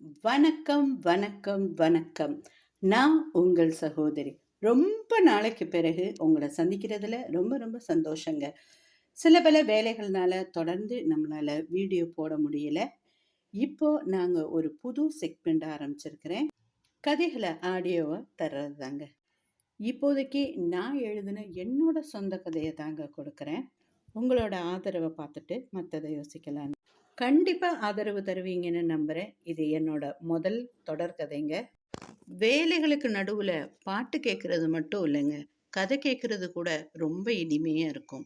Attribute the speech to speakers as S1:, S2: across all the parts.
S1: வணக்கம், வணக்கம், வணக்கம். நான் உங்கள் சகோதரி. ரொம்ப நாளைக்கு பிறகு உங்களை சந்திக்கிறதுல ரொம்ப ரொம்ப சந்தோஷங்க. சில பல வேலைகள்னால தொடர்ந்து நம்மளால வீடியோ போட முடியல. இப்போ நாங்க ஒரு புது செக்மெண்ட் ஆரம்பிச்சிருக்கிறேன். கதைகளை ஆடியோவை தர்றது தாங்க. இப்போதைக்கு நான் எழுதின என்னோட சொந்த கதையை தாங்க கொடுக்குறேன் உங்களோட ஆதரவை பார்த்துட்டு மற்றதை யோசிக்கலாம். கண்டிப்பாக ஆதரவு தருவீங்கன்னு நம்புகிறேன் இது என்னோட முதல் தொடர்கதைங்க. வேலைகளுக்கு நடுவில் பாட்டு கேட்குறது மட்டும் இல்லைங்க. கதை கேட்கறது கூட ரொம்ப இனிமையாக இருக்கும்.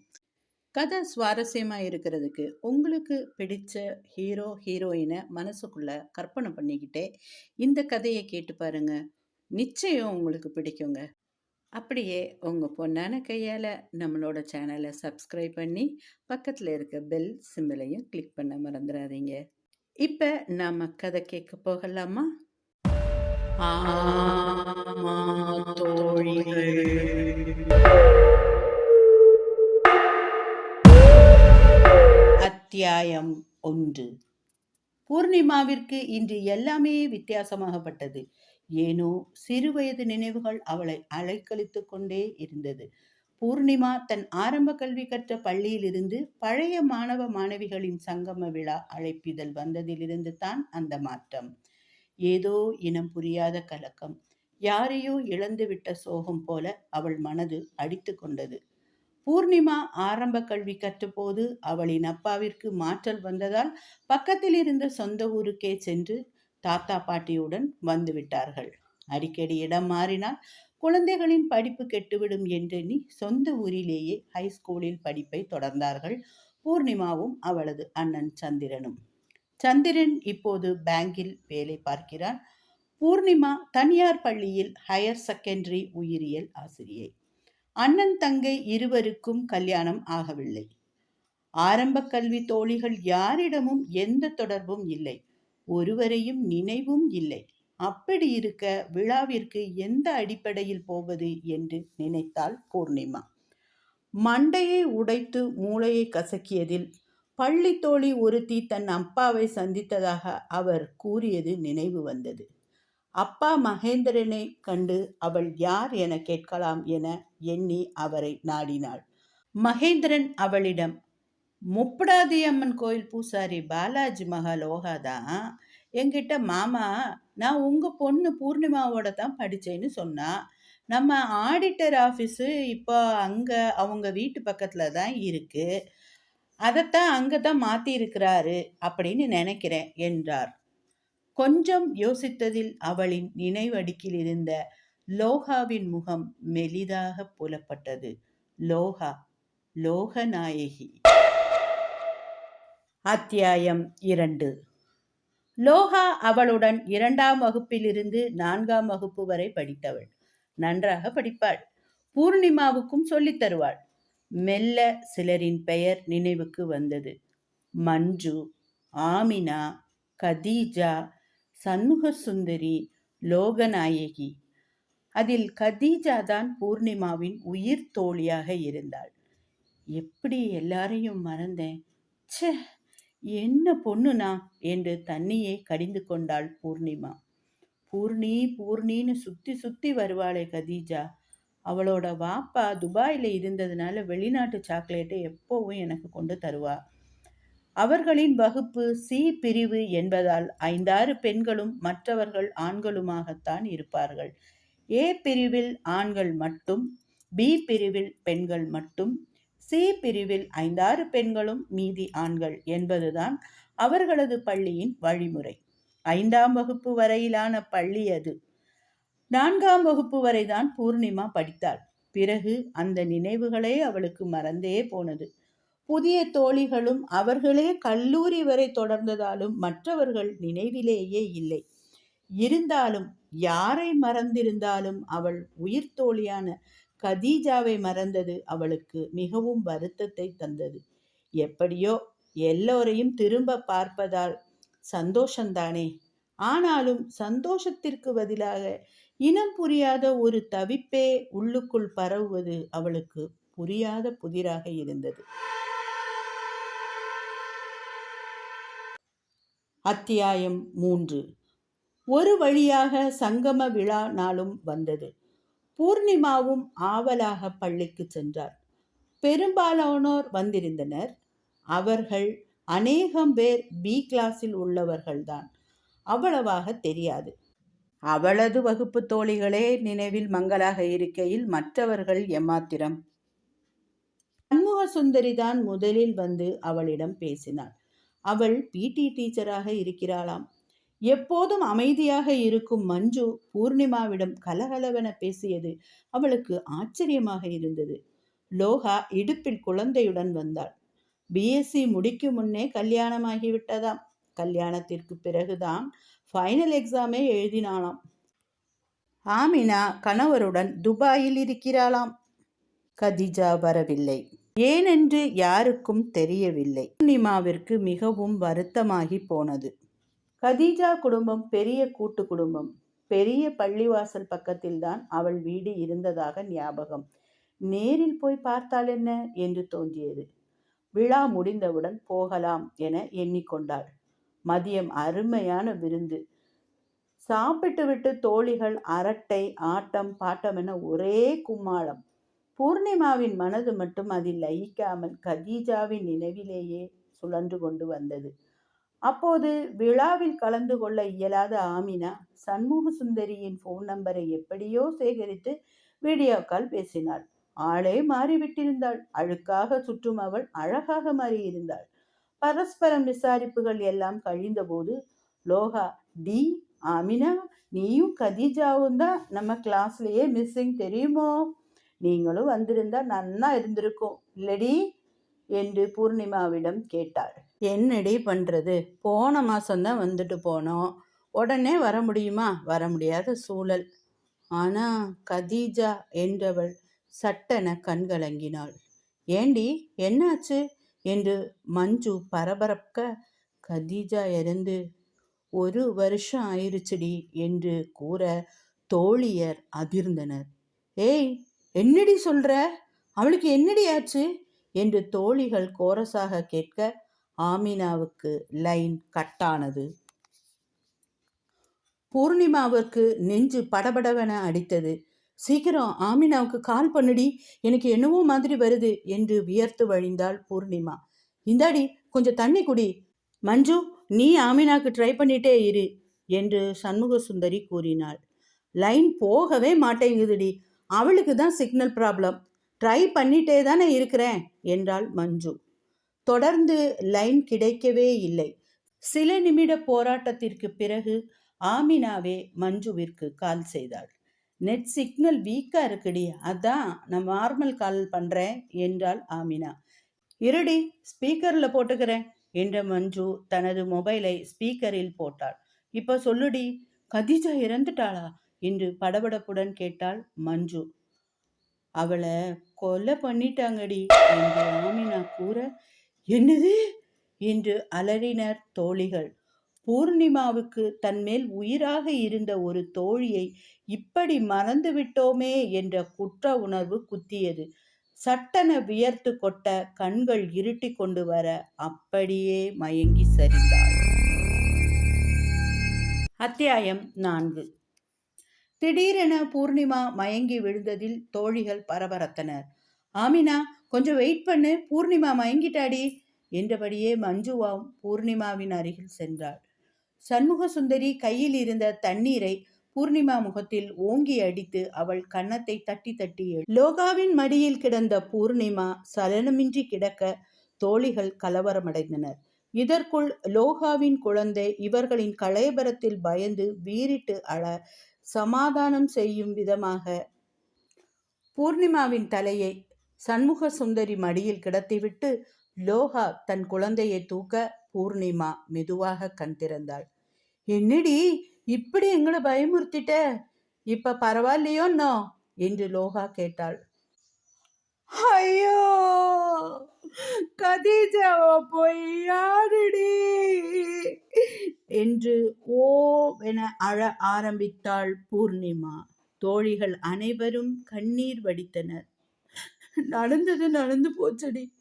S1: கதை சுவாரஸ்யமாக இருக்கிறதுக்கு உங்களுக்கு பிடித்த ஹீரோ, ஹீரோயினை மனசுக்குள்ளே கற்பனை பண்ணிக்கிட்டே இந்த கதையை கேட்டு பாருங்க. நிச்சயம் உங்களுக்கு பிடிக்குங்க. அப்படியே உங்க பொண்ணான கையால நம்மளோட சேனலை சப்ஸ்கிரைப் பண்ணி, பக்கத்துல இருக்க பெல் சிம்பிளையும் கிளிக் பண்ண மறந்துடாதீங்க இப்ப நாம கதை கேட்க போகலாமா? அத்தியாயம் ஒன்று பூர்ணிமாவிற்கு இன்று எல்லாமே வித்தியாசமாகப்பட்டது. ஏனோ சிறுவயது நினைவுகள் அவளை அலைக்கழித்துக் கொண்டே இருந்தது. பூர்ணிமா தன் ஆரம்ப கல்வி கற்ற பள்ளியிலிருந்து பழைய மாணவ, மாணவிகளின் சங்கம விழா அழைப்பிதழ் வந்ததிலிருந்து தான் அந்த மாற்றம். ஏதோ இனம் புரியாத கலக்கம். யாரையோ இழந்துவிட்ட சோகம் போல அவள் மனது அடித்து கொண்டது. பூர்ணிமா ஆரம்ப கல்வி கற்றபோது அவளின் அப்பாவிற்கு மாற்றல் வந்ததால் பக்கத்தில் இருந்த சொந்த ஊருக்கே சென்று தாத்தா, பாட்டியுடன் வந்துவிட்டார்கள். அடிக்கடி இடம் மாறினால் குழந்தைகளின் படிப்பு கெட்டுவிடும் என்றெண்ணி சொந்த ஊரிலேயே ஹைஸ்கூலில் படிப்பை தொடர்ந்தார்கள் பூர்ணிமாவும் அவளது அண்ணன் சந்திரனும். சந்திரன் இப்போது பேங்கில் வேலை பார்க்கிறான். பூர்ணிமா தனியார் பள்ளியில் ஹையர் செகண்டரி உயிரியல் ஆசிரியை. அண்ணன், தங்கை இருவருக்கும் கல்யாணம் ஆகவில்லை. ஆரம்ப கல்வி தோழிகள் யாரிடமும் எந்த தொடர்பும் இல்லை. ஒருவரையும் நினைவும் இல்லை. அப்படி இருக்க விழாவிற்கு எந்த அடிப்படையில் போவது என்று நினைத்தாள் பூர்ணிமா. மண்டையை உடைத்து மூளையை கசக்கியதில் பள்ளி தோழி ஒருத்தி தன் அப்பாவை சந்தித்ததாக அவர் கூறியது நினைவு வந்தது. அப்பா மகேந்திரனை கண்டு அவள் யார் என கேட்கலாம் என எண்ணி அவரை நாடினாள். மகேந்திரன் அவளிடம் முப்படாதி அம்மன் கோயில் பூசாரி பாலாஜி மகாலோகா தான் என்கிட்ட மாமா நான் உங்கள் பொண்ணு பூர்ணிமாவோட தான் படித்தேன்னு சொன்னால் நம்ம ஆடிட்டர் ஆஃபீஸு இப்போ அங்கே அவங்க வீட்டு பக்கத்தில் தான் இருக்குது அதைத்தான் அங்கே தான் மாற்றியிருக்கிறாரு அப்படின்னு நினைக்கிறேன் என்றார். கொஞ்சம் யோசித்ததில் அவளின் நினைவடுக்கில் இருந்த லோகாவின் முகம் மெலிதாக புலப்பட்டது. லோகா, லோகநாயகி. அத்தியாயம் இரண்டு லோகா அவளுடன் இரண்டாம் வகுப்பிலிருந்து நான்காம் வகுப்பு வரை படித்தவள். நன்றாக படிப்பாள். பூர்ணிமாவுக்கும் சொல்லித் தருவாள். மெல்ல சிலரின் பெயர் நினைவுக்கு வந்தது. மஞ்சு, ஆமினா, கதீஜா, சண்முகசுந்தரி, லோகநாயகி. அதில் கதீஜா தான் பூர்ணிமாவின் உயிர் தோழியாக இருந்தாள். எப்படி எல்லாரையும் மறந்தேன். ச்சே என்ன பொண்ணுனா என்று தன்னையே கடிந்து கொண்டாள் பூர்ணிமா. பூர்ணி பூர்ணின்னு சுத்தி சுத்தி வருவாளே கதீஜா. அவளோட வாப்பா துபாயில் இருந்ததுனால வெளிநாட்டு சாக்லேட்டை எப்போவும் எனக்கு கொண்டு தருவா. அவர்களின் வகுப்பு சி பிரிவு என்பதால் ஐந்தாறு பெண்களும் மற்றவர்கள் ஆண்களுமாகத்தான் இருப்பார்கள். ஏ பிரிவில் ஆண்கள் மட்டும், பி பிரிவில் பெண்கள் மட்டும், சி பிரிவில் ஐந்தாறு பெண்களும் மீதி ஆண்கள் என்பதுதான் அவர்களது பள்ளியின் வழிமுறை. ஐந்தாம் வகுப்பு வரையிலான பள்ளி அது. நான்காம் வகுப்பு வரைதான் பூர்ணிமா படித்தாள். பிறகு அந்த நினைவுகளே அவளுக்கு மறந்தே போனது. புதிய தோழிகளும் அவர்களே கல்லூரி வரை தொடர்ந்ததாலும் மற்றவர்கள் நினைவிலேயே இல்லை. இருந்தாலும் யாரை மறந்திருந்தாலும் அவள் உயிர் தோழியான கதீஜாவை மறந்தது அவளுக்கு மிகவும் வருத்தத்தை தந்தது. எப்படியோ எல்லோரையும் திரும்ப பார்ப்பதால் சந்தோஷந்தானே. ஆனாலும் சந்தோஷத்திற்கு பதிலாக இனம் புரியாத ஒரு தவிப்பே உள்ளுக்குள் பரவுவது அவளுக்கு புரியாத புதிராக இருந்தது. அத்தியாயம் மூன்று ஒரு வழியாக சங்கம விழா நாளும் வந்தது பூர்ணிமாவும் ஆவலாக பள்ளிக்கு சென்றார். பெரும்பாலானோர் வந்திருந்தனர். அவர்கள் அநேகம் பேர் பி கிளாஸில் உள்ளவர்கள்தான். அவ்வளவாக தெரியாது. அவளது வகுப்பு தோழிகளே நினைவில் மங்களாக இருக்கையில் மற்றவர்கள் எம்மாத்திரம் சண்முக சுந்தரிதான் முதலில் வந்து அவளிடம் பேசினாள். அவள் பிடி டீச்சராக இருக்கிறாளாம். எப்போதும் அமைதியாக இருக்கும் மஞ்சு பூர்ணிமாவிடம் கலகலவென பேசியது அவளுக்கு ஆச்சரியமாக இருந்தது. லோகா இடுப்பில் குழந்தையுடன் வந்தாள். பிஎஸ்சி முடிக்கும் முன்னே கல்யாணமாகிவிட்டதாம். கல்யாணத்திற்கு பிறகுதான் ஃபைனல் எக்ஸாமே எழுதினாளாம். ஆமினா கணவருடன் துபாயில் இருக்கிறாளாம். கதிஜா வரவில்லை. ஏனென்று யாருக்கும் தெரியவில்லை. பூர்ணிமாவிற்கு மிகவும் வருத்தமாகி போனது. கதீஜா குடும்பம் பெரிய கூட்டு குடும்பம். பெரிய பள்ளிவாசல் பக்கத்தில்தான் அவள் வீடு இருந்ததாக ஞாபகம். நேரில் போய் பார்த்தால் என்ன? என்று தோன்றியது. விழா முடிந்தவுடன் போகலாம் என எண்ணிக்கொண்டாள். மதியம் அருமையான விருந்து. சாப்பிட்டு விட்டு தோழிகள் அரட்டை ஆட்டம் பாட்டம் என ஒரே கும்மாளம். பூர்ணிமாவின் மனது மட்டும் அதில் லயிக்காமல் கதீஜாவின் நினைவிலேயே சுழன்று கொண்டு வந்தது. அப்போது விழாவில் கலந்து கொள்ள இயலாத ஆமினா சண்முக சுந்தரியின் போன் நம்பரை எப்படியோ சேகரித்து வீடியோ கால் பேசினாள். ஆளே மாறிவிட்டிருந்தாள். அழுக்காக சுற்றும் அவள் அழகாக மாறியிருந்தாள். பரஸ்பரம் விசாரிப்புகள் எல்லாம் கழிந்தபோது லோகா டி ஆமினா நீயும் கதீஜாவும் தான் நம்ம கிளாஸ்லயே மிஸ்ஸிங் தெரியுமோ? நீங்களும் வந்திருந்தா நன்னா இருந்திருக்கும். இல்லடி? என்று பூர்ணிமாவிடம் கேட்டாள். என்னடி பண்ணுறது போன மாதம்தான் வந்துட்டு போனோம். உடனே வர முடியுமா? வர முடியாத சூழல். ஆனால் கதீஜா என்றவள் சட்டென கண்கலங்கினாள் ஏண்டி என்னாச்சு? என்று மஞ்சு பரபரக்க கதீஜா இறந்து ஒரு வருஷம் ஆயிருச்சுடி என்று கூற தோழியர் அதிர்ந்தனர். ஏய் என்னடி சொல்ற? அவளுக்கு என்னடி ஆச்சு? என்று தோழிகள் கோரஸாக கேட்க ஆமினாவுக்கு லைன் கட்டானது. பூர்ணிமாவுக்கு நெஞ்சு படபடவென அடித்தது. சீக்கிரம் ஆமினாவுக்கு கால் பண்ணுடி எனக்கு என்னவோ மாதிரி வருது என்று வியர்த்து வழிந்தாள் பூர்ணிமா. இந்தாடி கொஞ்சம் தண்ணி குடி. மஞ்சு நீ ஆமினாக்கு ட்ரை பண்ணிட்டே இரு என்று சண்முக சுந்தரி கூறினாள். லைன் போகவே மாட்டேங்குதுடி. அவளுக்கு தான் சிக்னல் ப்ராப்ளம் ட்ரை பண்ணிட்டே தானே இருக்கிறேன் என்றாள் மஞ்சு. தொடர்ந்து லைன் கிடைக்கவே இல்லை. சில நிமிட போராட்டத்திற்கு பிறகு ஆமினாவே மஞ்சுவிற்கு கால் செய்தாள். நெட் சிக்னல் வீக்காக இருக்குடி அதான் நான் நார்மல் கால் பண்ணுறேன் என்றாள் ஆமினா. இருடி ஸ்பீக்கரில் போட்டுக்கிறேன் என்ற மஞ்சு தனது மொபைலை ஸ்பீக்கரில் போட்டாள். இப்போ சொல்லுடி கதிஜா இறந்துட்டாளா? என்று படபடப்புடன் கேட்டாள் மஞ்சு. அவளை கொலை பண்ணிட்டாங்கடி என்று ஆமினா கூற என்னது? என்று அலறினர் தோழிகள். பூர்ணிமாவுக்கு தன்மேல் உயிராக இருந்த ஒரு தோழியை இப்படி மறந்துவிட்டோமே என்ற குற்ற உணர்வு குத்தியது. சட்டன வியர்த்து கொட்ட கண்கள் இருட்டி கொண்டு வர அப்படியே மயங்கி சரிந்தாள். அத்தியாயம் நான்கு. திடீரென பூர்ணிமா மயங்கி விழுந்ததில் தோழிகள் பரபரத்தனர். ஆமினா கொஞ்சம் வெயிட் பண்ணு. பூர்ணிமா மயங்கிட்டாடி என்றபடியே மஞ்சுவாவும் பூர்ணிமாவின் அருகில் சென்றாள். சண்முக சுந்தரி கையில் இருந்த தண்ணீரை பூர்ணிமா முகத்தில் ஓங்கி அடித்து அவள் கன்னத்தை தட்டி தட்டி லோகாவின் மடியில் கிடந்த பூர்ணிமா சலனமின்றி கிடக்க தோழிகள் கலவரமடைந்தனர். இதற்குள் லோகாவின் குழந்தை இவர்களின் களையபரத்தில் பயந்து வீறிட்டு அழ சமாதானம் செய்யும் விதமாக பூர்ணிமாவின் தலையை சண்முக சுந்தரி மடியில் கிடத்திவிட்டு லோகா தன் குழந்தையை தூக்க பூர்ணிமா மெதுவாக கண் திறந்தாள். என்னடி இப்படி எங்களை பயமுறுத்திட்ட? இப்ப பரவாயில்லையோன்னோ என்று லோகா கேட்டாள். ஐயோ கதீஜாவோ பொய்யாடுடி என்று ஓ என அழ ஆரம்பித்தாள் பூர்ணிமா. தோழிகள் அனைவரும் கண்ணீர் வடித்தனர். நடந்தது நடந்து போச்சடி.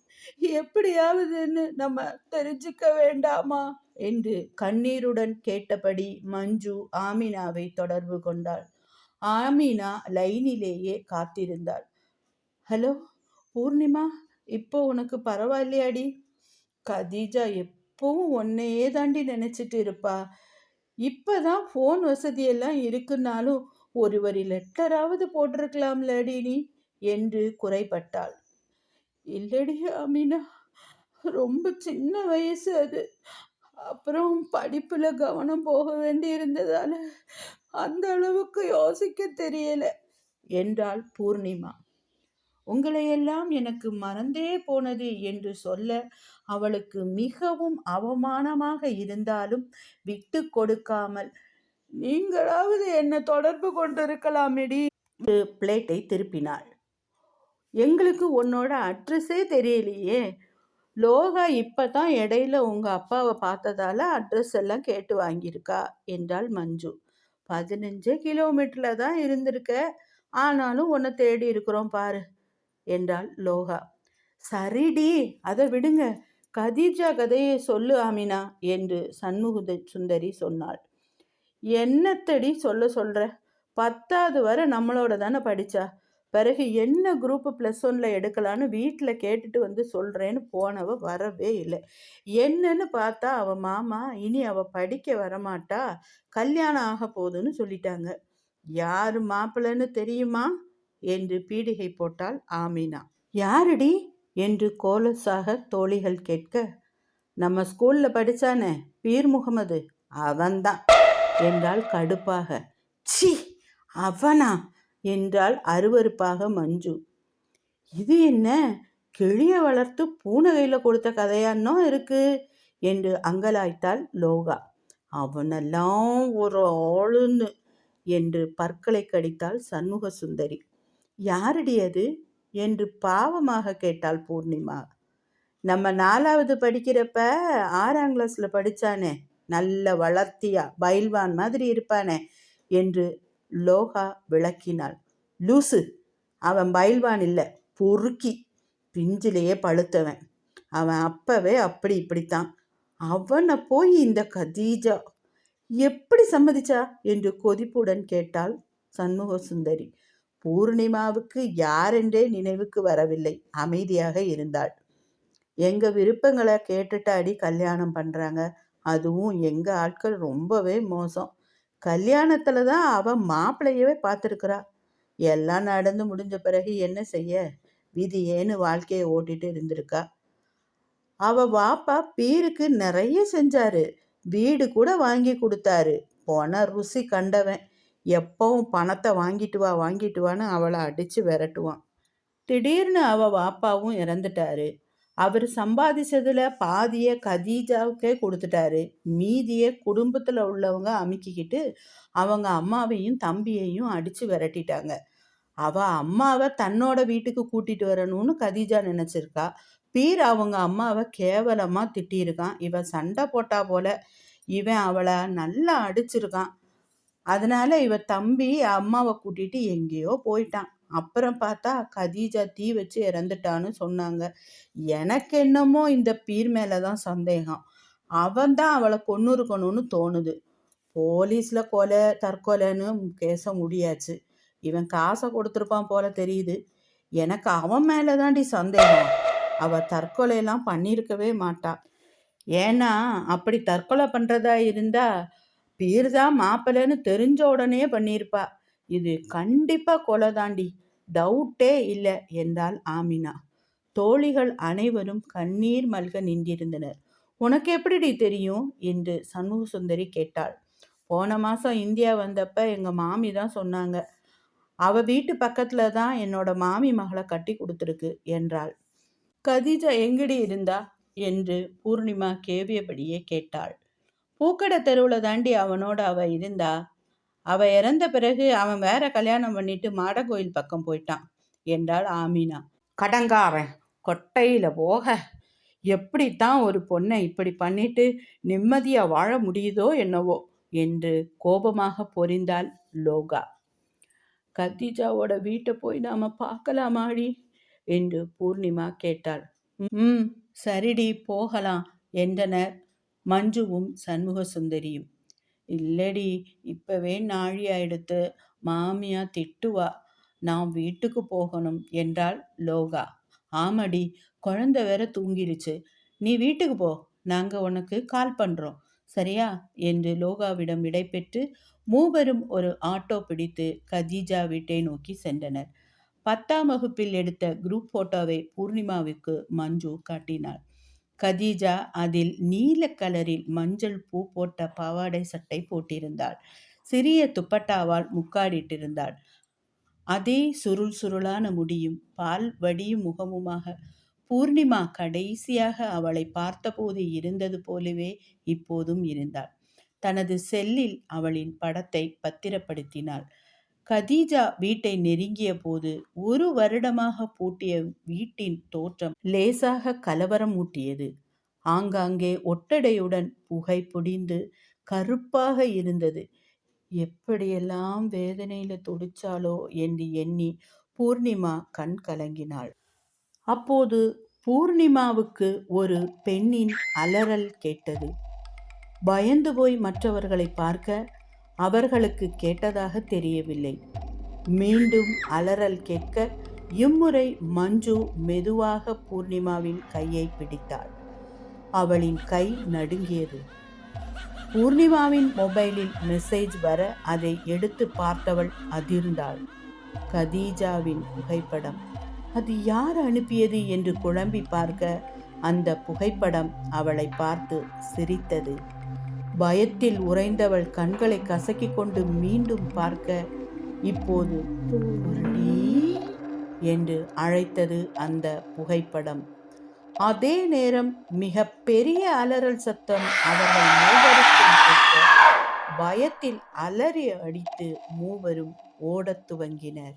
S1: எப்படியாவதுன்னு நம்ம தெரிஞ்சுக்க வேண்டாமா? என்று கண்ணீருடன் கேட்டபடி மஞ்சு ஆமினாவை தொடர்பு கொண்டாள். ஆமினா லைனிலேயே காத்திருந்தாள். ஹலோ பூர்ணிமா இப்போ உனக்கு பரவாயில்லையாடி? கதீஜா எப்பவும் உன்னையே தாண்டி நினைச்சிட்டு இருப்பா. இப்பதான் ஃபோன் வசதியெல்லாம் இருக்குன்னாலும் ஒருவரி லெட்டராவது போட்டிருக்கலாம்லடி நீ. என்று குறைபட்டாள். இல்லடி அமீனா ரொம்ப சின்ன வயசு அது. அப்புறம் படிப்புல கவனம் போக வேண்டி இருந்ததால் அந்த அளவுக்கு யோசிக்க தெரியல என்றாள் பூர்ணிமா. உங்களையெல்லாம் எனக்கு மறந்தே போனது என்று சொல்ல அவளுக்கு மிகவும் அவமானமாக இருந்தாலும் விட்டு கொடுக்காமல் நீங்களாவது என்ன தொடர்பு கொண்டிருக்கலாமிடி? பிளேட்டை திருப்பினாள். எங்களுக்கு உன்னோட அட்ரஸே தெரியலையே. லோகா இப்பதான் இடையில உங்க அப்பாவை பார்த்ததால அட்ரஸ் எல்லாம் கேட்டு வாங்கியிருக்கா என்றாள் மஞ்சு. பதினஞ்சு கிலோமீட்டர்ல தான் இருந்திருக்க. ஆனாலும் உன்னை தேடி இருக்கிறோம் பாரு என்றாள் லோகா. சரிடி அதை விடுங்க. கதீஜா கதையை சொல்லு ஆமினா என்று சண்முக சுந்தரி சொன்னாள். என்னத்தடி சொல்ல சொல்ற? பத்தாவது வரை நம்மளோட தானே படிச்சா? பிறகு என்ன குரூப் ப்ளஸ் ஒன்ல எடுக்கலான்னு வீட்டில் கேட்டுட்டு வந்து சொல்கிறேன்னு போனவ வரவே இல்லை. என்னன்னு பார்த்தா அவ மாமா இனி அவ படிக்க வரமாட்டா கல்யாணம் ஆக போகுதுன்னு சொல்லிட்டாங்க. யார் மாப்பிள்ளைன்னு தெரியுமா? என்று பீடிகை போட்டாள் ஆமினா. யாருடி? என்று கோலசாக தோழிகள் கேட்க நம்ம ஸ்கூல்ல படித்தானே பீர் முகமது? அவன்தான். என்றால் கடுப்பாக. சி அவனா? என்றாள் அருவருப்பாக மஞ்சு. இது என்ன? கிளியை வளர்த்து பூனை கொடுத்த கதையானோ இருக்கு? என்று அங்கலாய்த்தாள் லோகா. அவனெல்லாம் ஒரு ஆளுன்னு என்று பற்களை கடித்தாள் சண்முக சுந்தரி. யாரடி அது? என்று பாவமாக கேட்டாள் பூர்ணிமா. நம்ம நாலாவது படிக்கிறப்ப ஆறாம் கிளாஸ்ல படிச்சானே. நல்ல வளர்த்தியா பயில்வான் மாதிரி இருப்பானே என்று லோகா விளக்கினாள். லூசு அவன் பயில்வான் இல்லை பொறுக்கி பிஞ்சிலேயே பழுத்தவன். அவன் அப்பவே அப்படி இப்படித்தான். அவனை போய் இந்த கதீஜா எப்படி சம்மதிச்சா? என்று கொதிப்புடன் கேட்டாள் சண்முக சுந்தரி பூர்ணிமாவுக்கு யாரென்றே நினைவுக்கு வரவில்லை. அமைதியாக இருந்தாள். எங்க விருப்பங்களை கேட்டுட்டாடி கல்யாணம் பண்றாங்க. அதுவும் எங்க ஆட்கள் ரொம்பவே மோசம். கல்யாணத்துல தான் அவ மாப்பிள்ளையவே பார்த்துருக்குறா. எல்லாம் நடந்து முடிஞ்ச பிறகு என்ன செய்ய? விதி ஏன்னு வாழ்க்கையை ஓட்டிட்டு இருந்திருக்கா. அவ வாப்பா பீருக்கு நிறைய செஞ்சாரு. வீடு கூட வாங்கி கொடுத்தாரு. போன ருசி கண்டவன். எப்பவும் பணத்தை வாங்கிட்டு வா வாங்கிட்டு வான்னு அவளை அடித்து விரட்டுவான். திடீர்னு அவள் வாப்பாவும் இறந்துட்டாரு. அவர் சம்பாதிச்சதுல பாதியை கதீஜாவுக்கே கொடுத்துட்டாரு. மீதியை குடும்பத்தில் உள்ளவங்க அமுக்கிக்கிட்டு அவங்க அம்மாவையும் தம்பியையும் அடித்து விரட்டிட்டாங்க. அவ அம்மாவை தன்னோட வீட்டுக்கு கூட்டிட்டு வரணும்னு கதீஜா நினைச்சிருக்கா. பீர் அவங்க அம்மாவை கேவலமா திட்டியிருக்கான். இவன் சண்டை போட்டா போல இவன் அவளை நல்லா அடிச்சிருக்கான். அதனால இவ தம்பி அம்மாவை கூட்டிட்டு எங்கேயோ போயிட்டான். அப்புறம் பார்த்தா கதீஜா தீ வச்சு இறந்துட்டான்னு சொன்னாங்க. எனக்கு என்னமோ இந்த பீர் மேலே தான் சந்தேகம். அவன் தான் அவளை கொண்டு இருக்கணும்னு தோணுது. போலீஸில் கொலை தற்கொலைன்னு கேச முடியாச்சு. இவன் காசை கொடுத்துருப்பான் போல தெரியுது. எனக்கு அவன் மேலதாண்டி சந்தேகம். அவள் தற்கொலையெல்லாம் பண்ணியிருக்கவே மாட்டா. ஏன்னா அப்படி தற்கொலை பண்ணுறதா இருந்தால் பீர் தான் மாப்பிள்ளைன்னு தெரிஞ்ச உடனே பண்ணியிருப்பா. இது கண்டிப்பா கொலை தாண்டி டவுட்டே இல்லை என்றால் ஆமினா. தோழிகள் அனைவரும் கண்ணீர் மல்க நின்றிருந்தனர். உனக்கு எப்படிடி தெரியும்? என்று சண்முக சுந்தரி கேட்டாள். போன மாசம் இந்தியா வந்தப்ப எங்க மாமி தான் சொன்னாங்க. அவ வீட்டு பக்கத்துல தான் என்னோட மாமி மகளை கட்டி கொடுத்துருக்கு என்றாள். கதீஜா எங்கடி இருந்தா? என்று பூர்ணிமா கேவியபடியே கேட்டாள். பூக்கடை தெருவில் தாண்டி அவனோட அவ இருந்தா அவ இறந்த பிறகு அவன் வேற கல்யாணம் பண்ணிட்டு மாடகோயில் பக்கம் போயிட்டான். என்றாள் ஆமீனா. கடங்காரன் கொட்டையில போக. எப்படித்தான் ஒரு பொண்ணை இப்படி பண்ணிட்டு நிம்மதியா வாழ முடியுதோ என்னவோ? என்று கோபமாக பொறிந்தாள் லோகா. கத்திஜாவோட வீட்டை போய் நாம பார்க்கலாமாடி? என்று பூர்ணிமா கேட்டாள். ம் சரிடி போகலாம் என்றனர் மஞ்சுவும் சண்முக சுந்தரியும் இல்லடி இப்பவே நாழி ஆயிடுத்து. மாமியா திட்டுவா நாம் வீட்டுக்கு போகணும் என்றாள் லோகா. ஆமடி குழந்தை வேற தூங்கிருச்சு. நீ வீட்டுக்கு போ நாங்க உனக்கு கால் பண்றோம். சரியா? என்று லோகாவிடம் விடைபெற்று மூவரும் ஒரு ஆட்டோ பிடித்து கதீஜா வீட்டை நோக்கி சென்றனர். பத்தாம் வகுப்பில் எடுத்த குரூப் போட்டோவை பூர்ணிமாவுக்கு மஞ்சு காட்டினாள். கதீஜா அதில் நீல கலரில் மஞ்சள் பூ போட்ட பாவாடை சட்டை போட்டிருந்தாள். சிறிய துப்பட்டாவால் முக்காடிட்டிருந்தாள். அதே சுருள் சுருளான முடியும் பால் வடியும் முகமுமாக. பூர்ணிமா கடைசியாக அவளை பார்த்தபோது இருந்தது போலவே இப்போதும் இருந்தாள். தனது செல்லில் அவளின் படத்தை பத்திரப்படுத்தினாள். கதீஜா வீட்டை நெருங்கிய போது ஒரு வருடமாக பூட்டிய வீட்டின் தோற்றம் லேசாக கலவரம் ஊட்டியது. ஆங்காங்கே ஒட்டடையுடன் புகை பொடிந்து கருப்பாக இருந்தது. எப்படியெல்லாம் வேதனையில துடிச்சாலோ என்று எண்ணி பூர்ணிமா கண் கலங்கினாள். அப்போது பூர்ணிமாவுக்கு ஒரு பெண்ணின் அலறல் கேட்டது. பயந்து போய் மற்றவர்களை பார்க்க அவர்களுக்கு கேட்டதாக தெரியவில்லை. மீண்டும் அலறல் கேட்க இம்முறை மஞ்சு மெதுவாக பூர்ணிமாவின் கையை பிடித்தாள். அவளின் கை நடுங்கியது. பூர்ணிமாவின் மொபைலில் மெசேஜ் வர அதை எடுத்து பார்த்தவள் அதிர்ந்தாள். கதீஜாவின் புகைப்படம். அது யார் அனுப்பியது என்று குழம்பி பார்க்க அந்த புகைப்படம் அவளை பார்த்து சிரித்தது. பயத்தில் உறைந்தவள் கண்களை கசக்கி கொண்டு மீண்டும் பார்க்க இப்போது என்று அழைத்தது அந்த புகைப்படம். அதே நேரம் மிக பெரிய அலறல் சத்தம் அவர்கள் மூவருக்கும் பயத்தில் அலறி அடித்து மூவரும் ஓடத் துவங்கினர்.